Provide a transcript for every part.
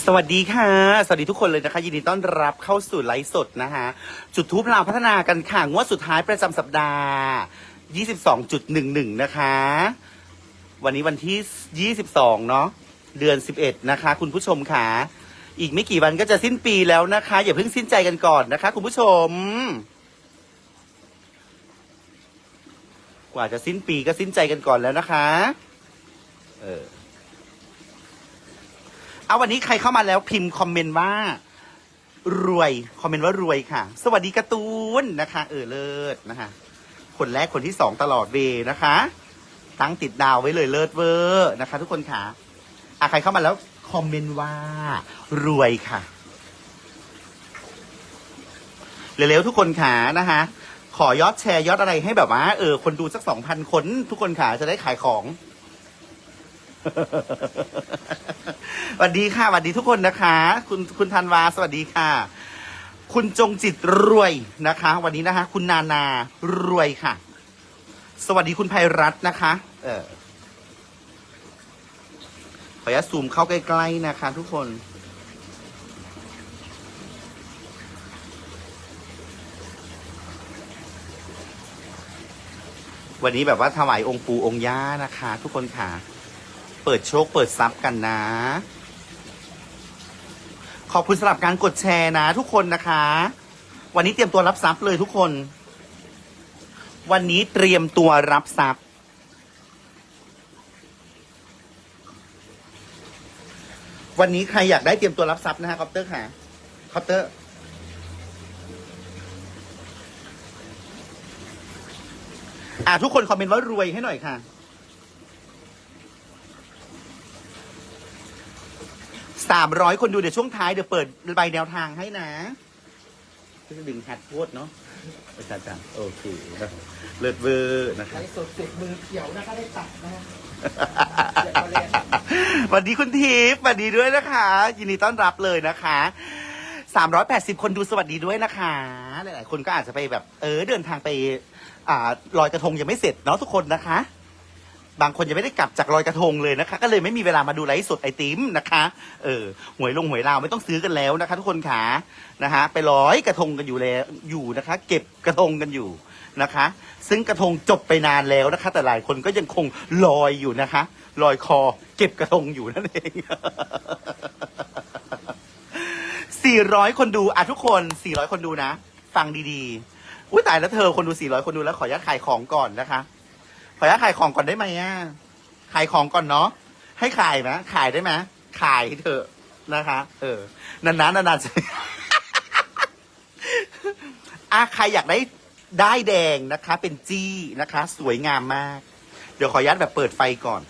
สวัสดีค่ะ สวัสดีทุกคนเลยนะคะ ยินดีต้อนรับเข้าสู่ไลฟ์สดนะคะจุดทูปลาวพัฒนากันค่ะงวดสุดท้ายประจำสัปดาห์ 22.11 นะคะ วันนี้วันที่ 22 เนาะเดือน 11 นะคะ คุณผู้ชมค่ะ อีกไม่กี่วันก็จะสิ้นปีแล้วนะคะ อย่าเพิ่งสิ้นใจกันก่อนนะคะ คุณผู้ชม กว่าจะสิ้นปีก็สิ้นใจกันก่อนแล้วนะคะ เออ เอาวันนี้ใครเข้ามาแล้วพิมพ์คอมเมนต์ว่า รวย คอมเมนต์ว่ารวยค่ะ สวัสดีการ์ตูนนะคะ เออเลิศนะคะ คนแรกคนที่สองตลอดเวนะคะ ตั้งติดดาวไว้เลยเลิศเวอร์นะคะ ทุกคนค่ะอะใครเข้ามาแล้วคอมเมนต์ว่า รวยค่ะเร็วๆทุกคนขานะคะขอยอดแชร์ยอดอะไรให้แบบว่าเออคนดูสักสองพันคน ทุกคนขาจะได้ขายของ สวัสดีค่ะสวัสดีทุกคนนะคะ คุณคุณธันวา สวัสดีค่ะ คุณจงจิตรวยนะคะ วันนี้นะคะ คุณนานารวยค่ะ สวัสดีคุณภัยรัตน์นะคะ เออขออนุญาตซูมเข้าใกล้ๆนะคะ ทุกคน วันนี้แบบว่าถวายองค์ปู่องค์ย่านะคะ ทุกคนค่ะ เปิดโชคเปิดทรัพย์กันนะ ขอบคุณสำหรับการกดแชร์นะ ทุกคนนะคะ วันนี้เตรียมตัวรับทรัพย์เลยทุกคน วันนี้เตรียมตัวรับทรัพย์วันนี้ใครอยากได้เตรียมตัวรับทรัพย์นะฮะคอปเตอร์ค่ะคอปเตอร์อ่าทุกคนคอมเมนต์ว่ารวยให้หน่อยค่ะ สามร้อยคนดูเดี๋ยวช่วงท้ายเดี๋ยวเปิดใบแนวทางให้นะก็จะดึงหัดโพดเนาะอาจารย์จ้ะโอเคนะเลิศเวอร์นะคะไลฟ์สดเสร็จมือเขียวนะคะได้ตัดนะฮะเดี๋ยวมาเรียนสวัสดีคุณทิพย์สวัสดีด้วยนะคะ ยินดีต้อนรับเลยนะคะ380 คนดูสวัสดีด้วยนะคะ หลาย ๆ คนก็อาจจะไปแบบ เออ เดินทางไป อ่าลอยกระทงยังไม่เสร็จเนาะทุกคนนะคะ บางคนยังไม่ได้กลับจากลอยกระทงเลยนะคะ ก็เลยไม่มีเวลามาดูไลฟ์สดไอติมนะคะ เออหวยลงหวยลาวไม่ต้องซื้อกันแล้วนะคะ ทุกคนขานะคะ ไปลอยกระทงกันอยู่แล้วอยู่นะคะ เก็บกระทงกันอยู่นะคะ ซึ่งกระทงจบไปนานแล้วนะคะ แต่หลายคนก็ยังคงลอยอยู่นะคะลอยคอ เก็บกระทงอยู่นั่นเอง400 คนดูอะทุกคน 400 คนดูนะ ฟังดีๆอุ้ยตายแล้วเธอคนดู 400 คนดูแล้วขออนุญาตขายของก่อนนะคะ ออนุญาตขายของก่อนได้ไหมอะขายของก่อนเนาะให้ขายไหมขายได้ไหมขายเถอะนะคะ เออนานๆนานๆจะอะใครอยากได้ได้แดงนะคะ เป็นจี้นะคะ สวยงามมาก เดี๋ยวขออนุญาตแบบเปิดไฟก่อน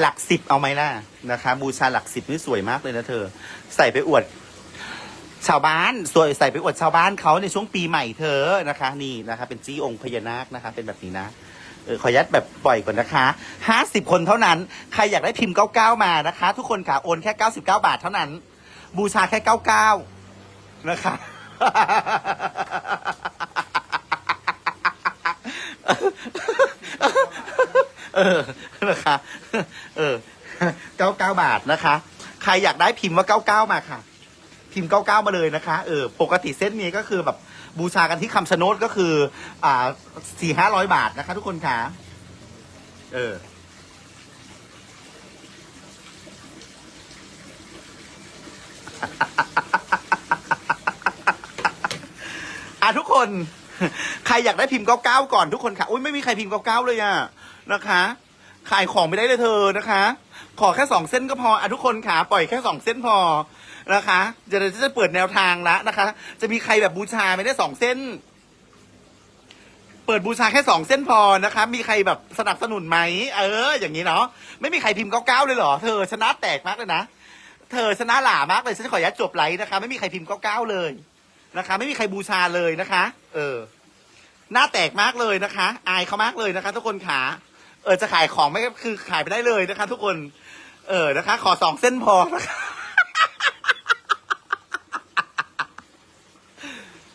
หลักสิบเอาไหมล่ะนะคะ บูชาหลักสิบนี่สวยมากเลยนะเธอ ใส่ไปอวด ชาวบ้านสวยใส่ไปอวดชาวบ้านเขาในช่วงปีใหม่เธอนะคะ นี่นะคะ เป็นจี้องค์พญานาคนะคะ เป็นแบบนี้นะเออขออนุญาตแบบปล่อยก่อนนะคะห้าสิบคนเท่านั้น ใครอยากได้พิมพ์เก้าเก้ามานะคะ ทุกคนค่ะ โอนแค่เก้าสิบเก้าบาทเท่านั้น บูชาแค่เก้าเก้านะคะ เออ นะคะ เออเก้าเก้าบาทนะคะ ใครอยากได้พิมพ์ว่าเก้าเก้ามาค่ะ พิมพ์เก้าเก้ามาเลยนะคะ เออ ปกติเส้นนี้ก็คือแบบบูชากันที่คำชะโนดก็คือ อ่าสี่ห้าร้อยบาทนะคะ ทุกคนค่ะ เออ อะทุกคน ใครอยากได้พิมพ์เก้าเก้าก่อนทุกคนค่ะ อุ้ยไม่มีใครพิมพ์เก้าเก้าเลยอะนะคะ ขายของไม่ได้เลยเธอนะคะ ขอแค่สองเส้นก็พออะทุกคนค่ะ ปล่อยแค่สองเส้นพอ นะคะเดี๋ยวจะเปิดแนวทางละนะคะ จะมีใครแบบบูชาไม่ได้สองเส้น เปิดบูชาแค่สองเส้นพอนะคะ มีใครแบบสนับสนุนไหมเออ อย่างนี้เนาะไม่มีใครพิมพ์เก้าเก้าเลยเหรอเธอชนะแตกมากเลยนะเธอชนะหลามากเลยฉันขออนุญาตจบไลฟ์นะคะ ไม่มีใครพิมพ์เก้าเก้าเลยนะคะ ไม่มีใครบูชาเลยนะคะ เออ หน้าแตกมากเลยนะคะ อายเขามากเลยนะคะ ทุกคนขาเออจะขายของไม่คือขายไปได้เลยนะคะ ทุกคน เออนะคะ ขอสองเส้นพอนะคะ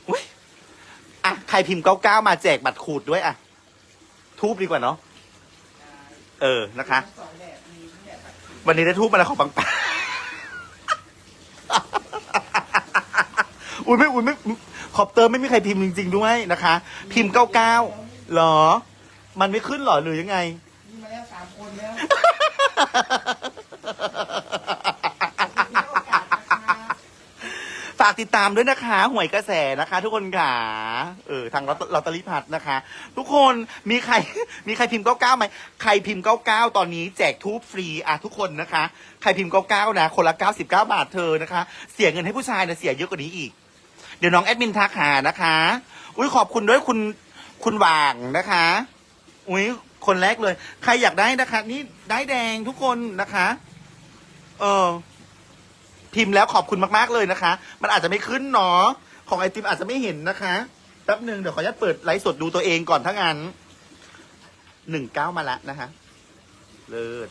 อุ๊ยอะ ใครพิมพ์เก้าเก้ามาแจกบัตรขูดด้วยอะทูบดีกว่าเนาะเออนะคะสองแบบมีทั้งแบบวันนี้ได้ทูบมาแล้วของปังปังอุ้ยไม่อุ้ยไม่ขอบเตอร์ไม่มีใครพิมพ์จริง ๆ ด้วยนะคะ พิมพ์เก้าเก้าหรอ มันไม่ขึ้นหรอหรือยังไง มีมาแล้วสามคนแล้วโอกาสนะคะ ฝากติดตามด้วยนะคะ หวยกระแสนะคะ ทุกคนค่ะเออทางลอตลอตเตอรี่พัดนะคะ ทุกคนมีใครมีใครพิมพ์เก้าเก้าไหมใครพิมพ์เก้าเก้าตอนนี้แจกทูบฟรีอะทุกคนนะคะ ใครพิมพ์เก้าเก้านะ คนละเก้าสิบเก้าบาทเธอนะคะ เสียเงินให้ผู้ชายนะเสียเยอะกว่านี้อีก เดี๋ยวน้องแอดมินทักหานะคะ อุ้ยขอบคุณด้วยคุณคุณหว่างนะคะ อุ้ยคนแรกเลย ใครอยากได้นะคะ นี่ได้แดงทุกคนนะคะ เออ พิมพ์แล้วขอบคุณมากๆเลยนะคะ มันอาจจะไม่ขึ้นเนาะของไอติมอาจจะไม่เห็นนะคะแป๊บหนึ่งเดี๋ยวขออนุญาตเปิดไลฟ์สดดูตัวเองก่อนถ้างั้นหนึ่งเก้ามาละนะคะ เลิศ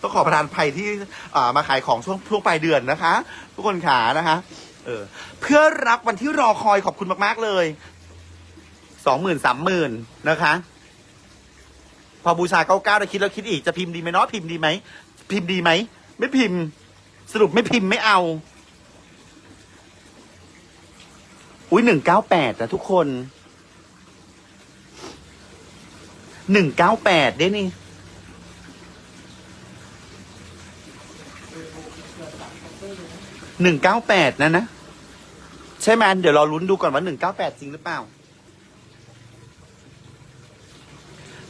ต้องขอประทานภัยที่อ่ามาขายของช่วงช่วงปลายเดือนนะคะ ทุกคนขานะคะ เออ เพื่อรับวันที่รอคอยขอบคุณมากๆเลยสองหมื่นสามหมื่นนะคะ พอบูชาเก้าเก้าได้คิดแล้วคิดอีกจะพิมพ์ดีไหมเนาะพิมพ์ดีไหมพิมพ์ดีไหมไม่พิมพ์ สรุปไม่พิมพ์ไม่เอา อุ้ยหนึ่งเก้าแปดนะทุกคนหนึ่งเก้าแปดได้นี่ หนึ่งเก้าแปดนะนะ ใช่ไหมเดี๋ยวรอลุ้นดูก่อนว่าหนึ่งเก้าแปดจริงหรือเปล่า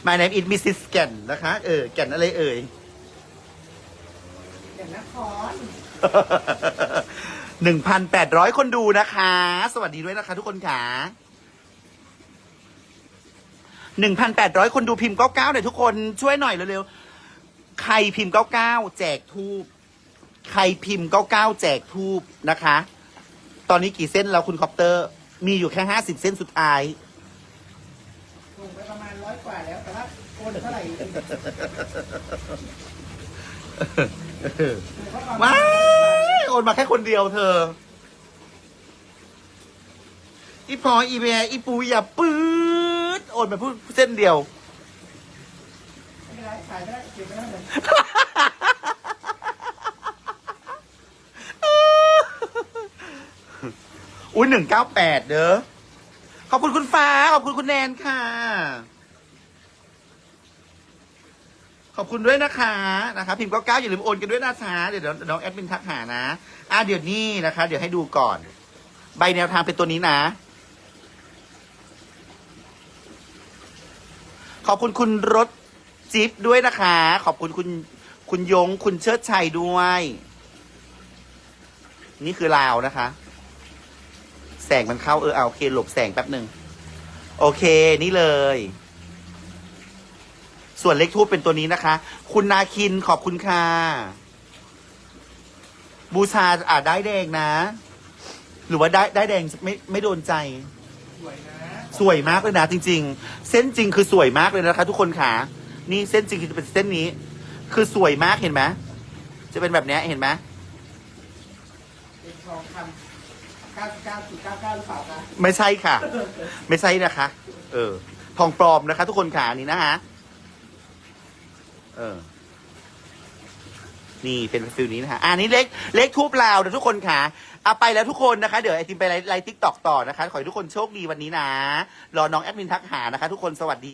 My name is Mrs. แก่นนะคะ เออ แก่นอะไรเอ่ย อย่างนครหนึ่งพันแปดร้อยคนดูนะคะ สวัสดีด้วยนะคะ ทุกคนค่ะหนึ่งพันแปดร้อยคนดูพิมพ์เก้าเก้าหน่อยทุกคนช่วยหน่อยเร็วๆ ใครพิมพ์เก้าเก้าแจกทูบใครพิมพ์เก้าเก้าแจกทูบนะคะ ตอนนี้กี่เส้นแล้วคุณคอปเตอร์ มีอยู่แค่ห้าสิบเส้นสุดท้าย ถูกไปประมาณร้อยกว่าแล้วแต่ว่าโอนเท่าไหร่ มาณว้ายโอนมาแค่คนเดียวเธอ อีพออีแมอีปูอย่าปื๊ดโอนมาพูดเส้นเดียวอุ้ยหนึ่งเก้าแปดเด้อ ขอบคุณคุณฟ้า ขอบคุณคุณแนนค่ะ ขอบคุณด้วยนะคะนะคะพิมพ์เก้าเก้าอย่าลืมโอนกันด้วยนะคะเดี๋ยวเดี๋ยวน้องแอดมินทักหานะอะเดี๋ยวนี้นะคะ เดี๋ยวให้ดูก่อน ใบแนวทางเป็นตัวนี้นะ ขอบคุณคุณรถจิ๊บด้วยนะคะ ขอบคุณคุณคุณยงคุณเชิดชัยด้วย นี่คือลาวนะคะ แสงมันเข้าเออเอาโอเค หลบแสงแป๊บหนึ่งโอเค นี่เลย ส่วนเล็กทูบเป็นตัวนี้นะคะ คุณนาคินขอบคุณค่ะ บูชาอ่าได้แดงนะ หรือว่าได้ได้แดงไม่ไม่โดนใจ สวยนะสวยมากเลยนะจริง ๆ เส้นจริงคือสวยมากเลยนะคะ ทุกคนค่ะ นี่เส้นจริงคือเป็นเส้นนี้ คือสวยมากเห็นไหมจะเป็นแบบเนี้ยเห็นไหมเป็นทองคำ99.99หรือเปล่าคะไม่ใช่ค่ะ ไม่ใช่นะคะ เออ ทองปลอมนะคะ ทุกคนค่ะนี่นะคะ เออ นี่เป็นฟิลนี้นะคะอันนี้เล็กเล็กทูบลาวนะทุกคนค่ะเอาไปแล้วทุกคนนะคะ เดี๋ยวไอติมไปไลฟ์ไลฟ์ทิกตอกต่อนะคะ ขอให้ทุกคนโชคดีวันนี้นะ รอน้องแอดมินทักหานะคะ ทุกคนสวัสดี